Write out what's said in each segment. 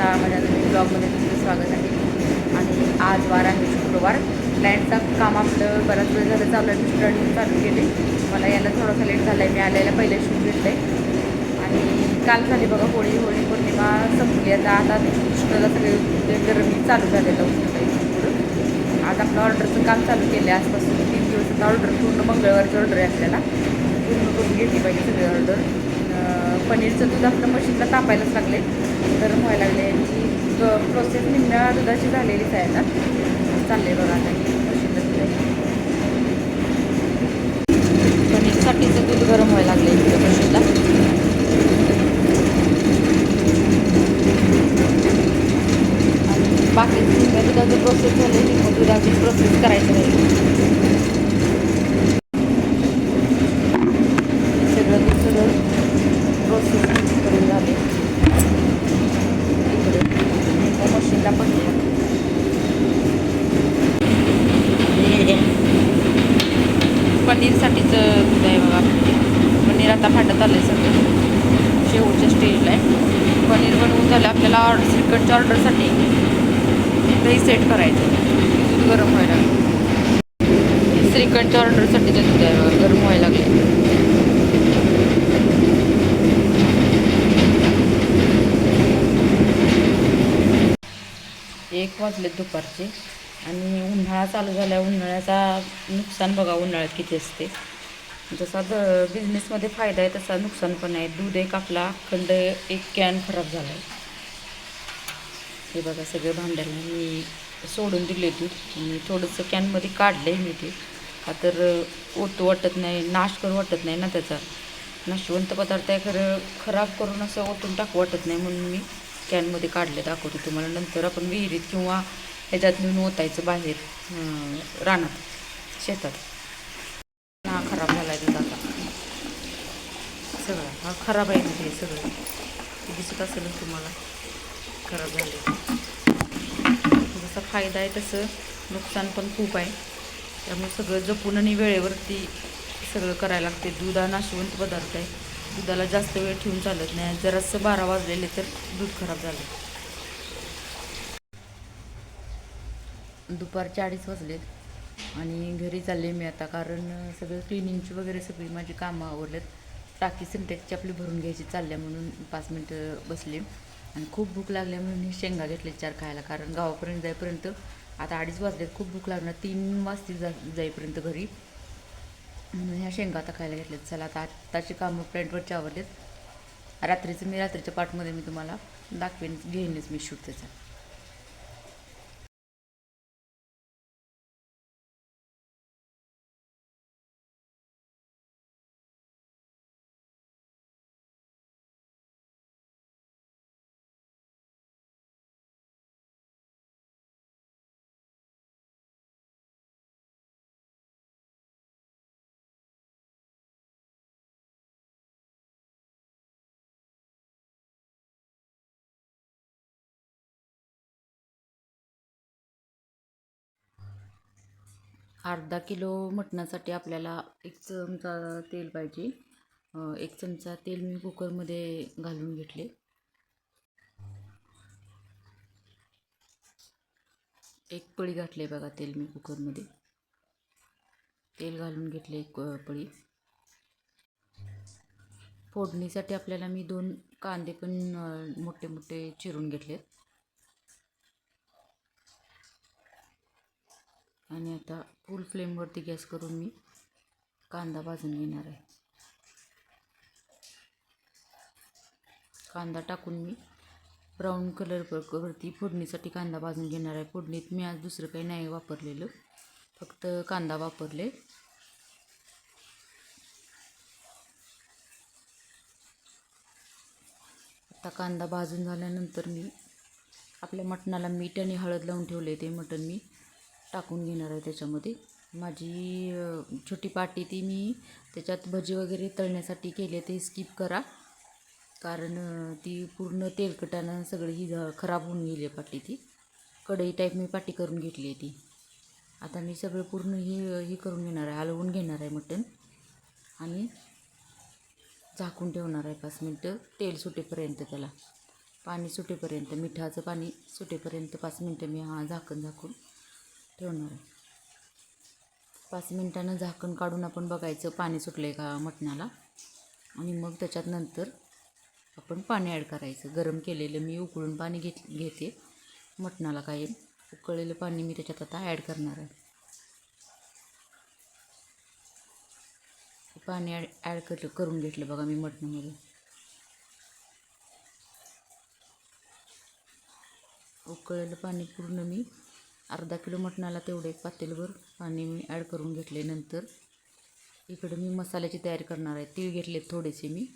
आता माझ्या नवीन ब्लॉगमध्ये तुमचं स्वागत आहे. आणि आज वार आहे शुक्रवार. लँडचं काम आपलं बराच वेळ झालं चालू आहे. स्टडी चालू केले. मला यायला थोडासा लेट झाला आहे मी आल्याला पहिले शूट घेतलं आहे आणि काल झाली बघा होळी. होळी पौर्णिमा संपली. आता आता कृष्णाला सगळे गरमी चालू झालेलं उष्णता आता आज आपलं ऑर्डरचं काम चालू केलं आहे आजपासून तीन दिवसाचा ऑर्डर पूर्ण मंगळवारची ऑर्डर आहे आपल्याला. पूर्ण करून घेतली पाहिजे सगळी ऑर्डर पनीरचं दूध आपलं मशीनला तापायलाच लागले. गरम व्हायला लागले. आणि प्रोसेस निम्म्या दुधाची झालेलीच आहे आता. चालले बघा आता मशीनला दूध. आहे पनीरसाठीचं दूध गरम व्हायला लागले इकडे मशीनला. आणि बाकी निम्म्या दुधाचं प्रोसेस झालं की मग दुधाची प्रोसेस करायचं नाही सगळं दूध सगळं प्रोसेस करून झाले इकडे त्या मशीनला पण पनीरसाठीचं दूध आहे बघा पनीर आता फाटत आलं आहे सगळं. शेवटच्या स्टेजला आहे. पनीर बनवून झालं आपल्याला ऑर्डर श्रीखंडच्या ऑर्डरसाठी दही सेट करायचं. दूध गरम व्हायला लागलं. ऑर्डरसाठी ऑर्डरसाठीचं दूध गरम व्हायला लागले. एक वाजले दुपारचे. आणि उन्हाळा चालू झाला उन्हाळ्याचा नुकसान बघा उन्हाळ्यात किती असते. जसा द बिझनेसमध्ये फायदा आहे तसा नुकसान पण आहे. दूध एक आपला अखंड एक कॅन खराब झाला आहे हे बघा सगळं भांड्याला मी सोडून दिले दूध. मी थोडंसं कॅनमध्ये काढलं आहे मी ते. का तर ओतू वाटत नाही नाश करू वाटत नाही ना त्याचा. नाशवंत पदार्थ आहे खरं खराब करून असं ओतून टाकू वाटत नाही म्हणून मी कॅनमध्ये काढले दाखवते तुम्हाला. नंतर आपण विहिरीत किंवा ह्याच्यात नेऊन ओतायचं बाहेर रानात शेतात हा खराब झाला आहे दुधाचा सगळा. हा खराब आहे म्हणजे हे सगळं. दिसत असेलच तुम्हाला खराब झाले. जसा फायदा आहे तसं नुकसान पण खूप आहे. त्यामुळे सगळं जपून आणि वेळेवरती सगळं करायला लागते दूध हा नाशवंत पदार्थ आहे. दुधाला जास्त वेळ ठेवून चालत नाही. जरासं बारा वाजलेले तर दूध खराब झालं. दुपारचे अडीच वाजलेत आणि घरी चालले मी आता. कारण सगळं क्लिनिंगची वगैरे सगळी माझी कामं आवडलेत टाकी सिंटेक्सची आपली भरून घ्यायची चालल्या म्हणून पाच मिनटं बसले. आणि खूप भूक लागल्या म्हणून हे शेंगा घेतले चार खायला कारण गावापर्यंत जाईपर्यंत आता अडीच वाजले खूप भूक लागणार तीन वाजतील जा जाईपर्यंत घरी. म्हणून ह्या शेंगा आता खायला घेतल्यात. चला आता आत्ताची कामं फ्रंटवरची आवडलेत रात्रीचं मी रात्रीच्या पार्टमध्ये मी तुम्हाला दाखवेन घेईनच मी शूट त्याचा. अर्धा किलो मटणासाठी आपल्याला एक चमचा तेल पाहिजे. एक चमचा तेल मी कुकरमध्ये घालून घेतले. एक पळी घातली बघा तेल मी कुकरमध्ये. तेल घालून घेतले एक पळी. फोडणीसाठी आपल्याला मी दोन कांदे पण मोठे मोठे चिरून घेतलेत. आणि आता फुल फ्लेमवरती गॅस करून मी कांदा भाजून घेणार आहे. कांदा टाकून मी ब्राऊन कलर वरती फोडणीसाठी कांदा भाजून घेणार आहे. फोडणीत मी आज दुसरं काही नाही वापरलेलं फक्त कांदा वापरले. आता कांदा भाजून झाल्यानंतर मी आपल्या मटणाला मीठ आणि हळद लावून ठेवले ते मटण मी टाकून घेणार आहे त्याच्यामध्ये. माझी छोटी पाटी ती मी त्याच्यात भजी वगैरे तळण्यासाठी केले ते स्किप करा. कारण ती पूर्ण तेलकटानं सगळी ही खराब होऊन गेली आहे पाटी ती. कढई टाईप मी पाटी करून घेतली आहे ती. आता मी सगळं पूर्ण हे हे करून घेणार आहे हलवून घेणार आहे मटण. आणि झाकून ठेवणार आहे पाच मिनटं तेल सुटेपर्यंत त्याला. पाणी सुटेपर्यंत मिठाचं पाणी सुटेपर्यंत पाच मिनटं मी हा झाकण झाकून ठेवणार आहे पाच मिनटानं झाकण काढून आपण बघायचं पाणी सुटलं आहे का मटणाला. आणि मग त्याच्यात नंतर आपण पाणी ॲड करायचं. गरम केलेलं मी उकळून पाणी घेत घेते. मटणाला काही उकळलेलं पाणी मी त्याच्यात आता ॲड करणार आहे. पाणी ॲड ॲड कर करून घेतलं बघा मी मटणामध्ये. उकळलेलं पाणी पूर्ण मी अर्धा किलो मटणाला तेवढं एक पातेलभर पाणी मी ॲड करून घेतले नंतर. इकडं मी मसाल्याची तयारी करणार आहे. तीळ घेतले थोडेसे मी.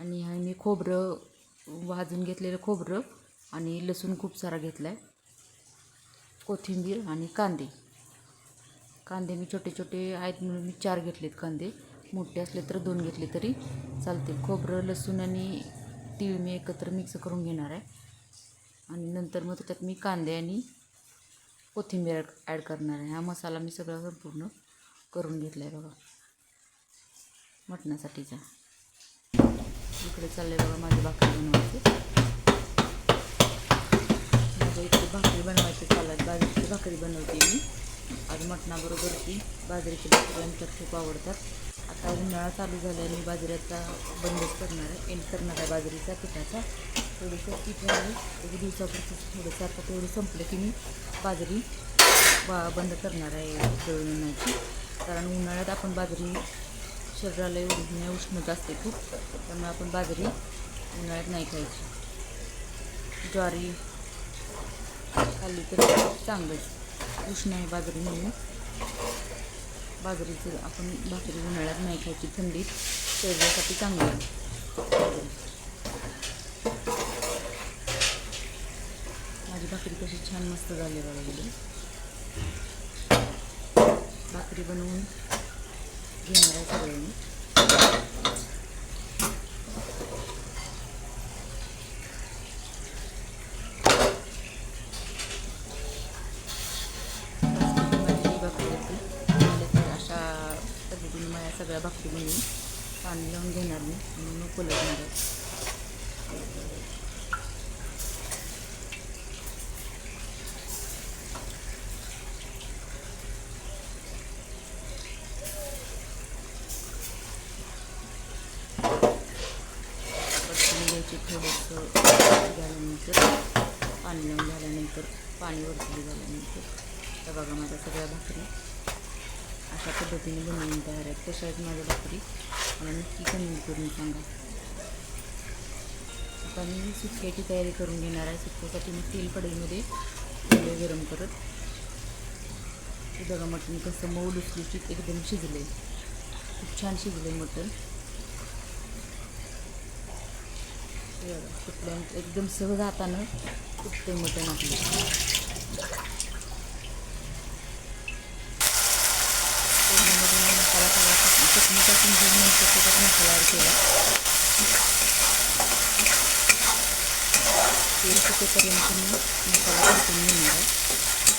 आणि हा मी खोबरं भाजून घेतलेलं खोबरं आणि लसूण खूप सारा घेतला आहे कोथिंबीर आणि कांदे. कांदे मी छोटे छोटे आहेत म्हणून मी चार घेतलेत कांदे. मोठे असले तर दोन घेतले तरी चालतील. खोबरं लसूण आणि तीळ मी एकत्र मिक्स करून घेणार आहे. आणि नंतर मग त्याच्यात मी कांदे आणि कोथिंबीर ॲड करणार आहे. हा मसाला मी सगळा संपूर्ण करून घेतला आहे बघा. मटणासाठीचा. इकडे चाललं आहे बघा माझी भाकरी बनवायची. माझ्या इकडे भाकरी बनवायची चालत बाजरीची भाकरी बनवते मी. आज मटणाबरोबर ती बाजरीची भाकरी आमच्यात खूप आवडतात. आता उन्हाळा चालू झाल्याने मी बाजरीचा बंदच करणार आहे. एंड करणार आहे बाजरीचा पिठाचा. थोडंसं पीठ आहे एक दिवसापुरतं थोडंसं आता तेवढं संपलं की मी बाजरी बा बंद करणार आहे दळून कारण उन्हाळ्यात आपण बाजरी शरीराला एवढी उष्णच उष्णता असते खूप त्यामुळे आपण बाजरी उन्हाळ्यात नाही खायची. ज्वारी खाल्ली तर चांगलंच उष्ण आहे बाजरी म्हणून. बाजरीचं आपण भाकरी उन्हाळ्यात नाही खायची थंडीत शरीरासाठी चांगली आहे. बाजरी माझी भाकरी कशी छान मस्त झाली बघा गेली भाकरी बनवून घेणार आहे सगळ्यांनी माझी भाकरी होती मला तर अशा पद्धतीने माझ्या सगळ्या भाकरी बनवून पाणी लावून घेणार मी. आणि मग पलटणार आहे ते थोडंसं झाल्यानंतर पाणी लावून झाल्यानंतर पाणी वरती झाल्यानंतर तर बघा माझ्या सगळ्या भाकरी. अशा पद्धतीने बनवून तयार आहेत. कशा आहेत माझ्या भाकरी? मला नक्की कमी करून सांगा. आता मी सुक्याची तयारी करून घेणार आहे. सुक्यासाठी मी तेल कढईमध्ये तेल गरम करत ते बघा मटण कसं मऊ लुसलुशीत एकदम शिजले खूप छान शिजले मटण. हे एकदम सहज हातानं तुटते मटण आपलं मसाला त्याच्यात मसाला केला तेल सुटेपर्यंत मी मसाला परतून घेणार आहे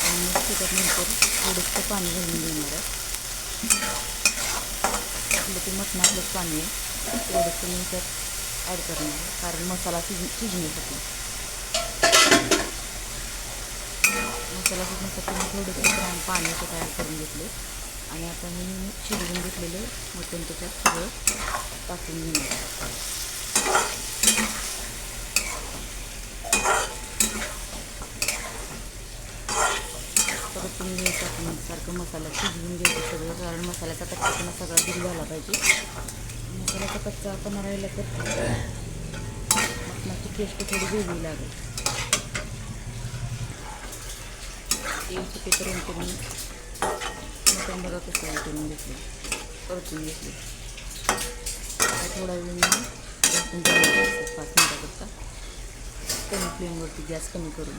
आणि मग थोडंसं पाणी घालून घेणार आहे आपलं ते मटणातलंच पाणी आहे. थोडंसं मी त्यात ॲड करणार आहे कारण मसाला शिज शिजण्यासाठी मसाला शिजण्यासाठी मी थोडंसं प्रमाण पाण्याचं तयार करून घेतले आणि आता मी शिजवून घेतलेलं मटण त्याच्यात सगळं टाकून घेणार परतून घ्यायचं आपण सारखं मसाला शिजवून घ्यायचं सगळं कारण मसाल्याचा कच्चापणा सगळा दूर झाला पाहिजे. बटाटा कच्चा आपण राहिला तर मटणाची टेस्ट थोडी वेगळी लागेल तेल सुटेपर्यंत मी मटण बघा कसं उतरून घेतले परतून घेतले थोडा वेळ मी पाच मिनटाकरता कमी फ्लेमवरती गॅस कमी करून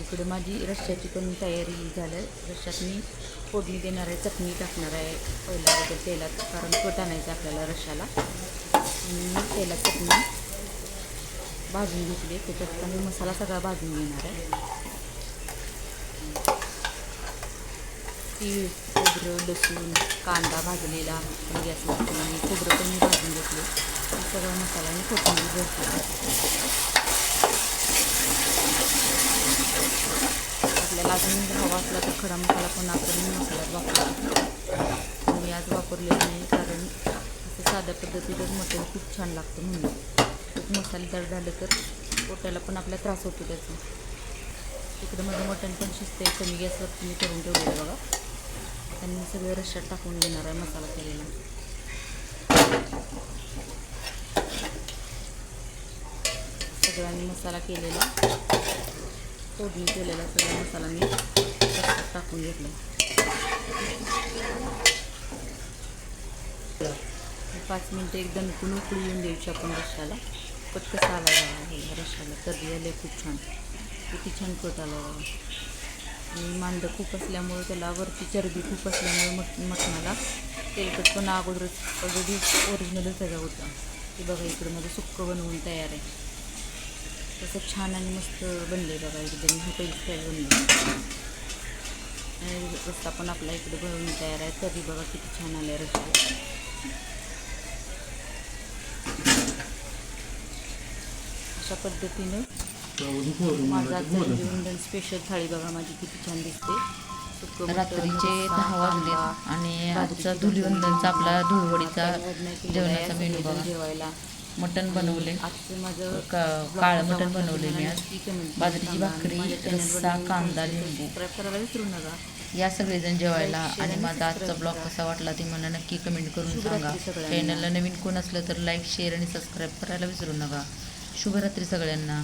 इकडे माझी रश्श्याची पण तयारी झालं. आहे रश्श्यात मी फोडणी देणार आहे चटणी टाकणार आहे. पहिल्या वगैरे तेलात कारण कट आणायचं आपल्याला रश्श्याला. आणि मी तेलात चटणी भाजून घेतली. त्याच्यात पण मी मसाला सगळा भाजून घेणार आहे. तीळ खोबरं लसूण कांदा भाजलेला पण गॅसवर आणि खोबरं पण मी भाजून घेतले. सगळा मसाला मी कोथिंबीर भरतो आपल्याला अजून हवा असला तर खडा मसाला पण आपण मसाल्यात वापरतो मी आज वापरलेलं नाही कारण असं साध्या पद्धतीतच मटण खूप छान लागतं म्हणून. खूप मसालेदार झालं तर पोट्याला पण आपला त्रास होतो त्याचा. तिकडं माझं मटण पण शिजते कमी गॅसवरती मी करून ठेवलेलं बघा. त्यांनी सगळं रश्यात टाकून घेणार आहे मसाला केलेला. सगळ्यांनी मसाला केलेला. फोडणी केलेला सगळा मसाला मी टाकून घेतला. पाच मिनटं एकदम इकडून उकळी येऊन द्यायची आपण रश्याला. पटकस आला हे रश्याला. कधी आले खूप छान. किती छान कट आला आणि मांडं खूप असल्यामुळं त्याला वरती चरबी खूप असल्यामुळे मट मटणाला तेलकटपणा अगोदरच ऑलरेडी ओरिजिनलच त्याचा होता ते बघा इकडं माझं सुक्कं बनवून तयार आहे. तसं छान आणि मस्त बनले बघा एकदम हॉटेल स्टाईल बनले आणि रस्ता पण आपला इकडे बनवून तयार आहे तरी बघा किती छान आले रस्ता अशा पद्धतीनं माझा स्पेशल थाळी बघा माझी किती छान दिसते. रात्रीचे दहा वाजले आणि आजचा धुलीवंदनचा आपला धुळवडीचा जेवणाचा मेनू बघा. जेवायला. मटण बनवले. काळं मटण बनवले मी आज. बाजरीची भाकरी रस्सा कांदा लिंबू. या सगळेजण जेवायला आणि माझा आजचा ब्लॉग. कसा वाटला ते मला नक्की कमेंट करून सांगा. चॅनलला नवीन कोण असलं तर लाईक शेअर आणि सबस्क्राईब करायला विसरू नका. शुभरात्री सगळ्यांना.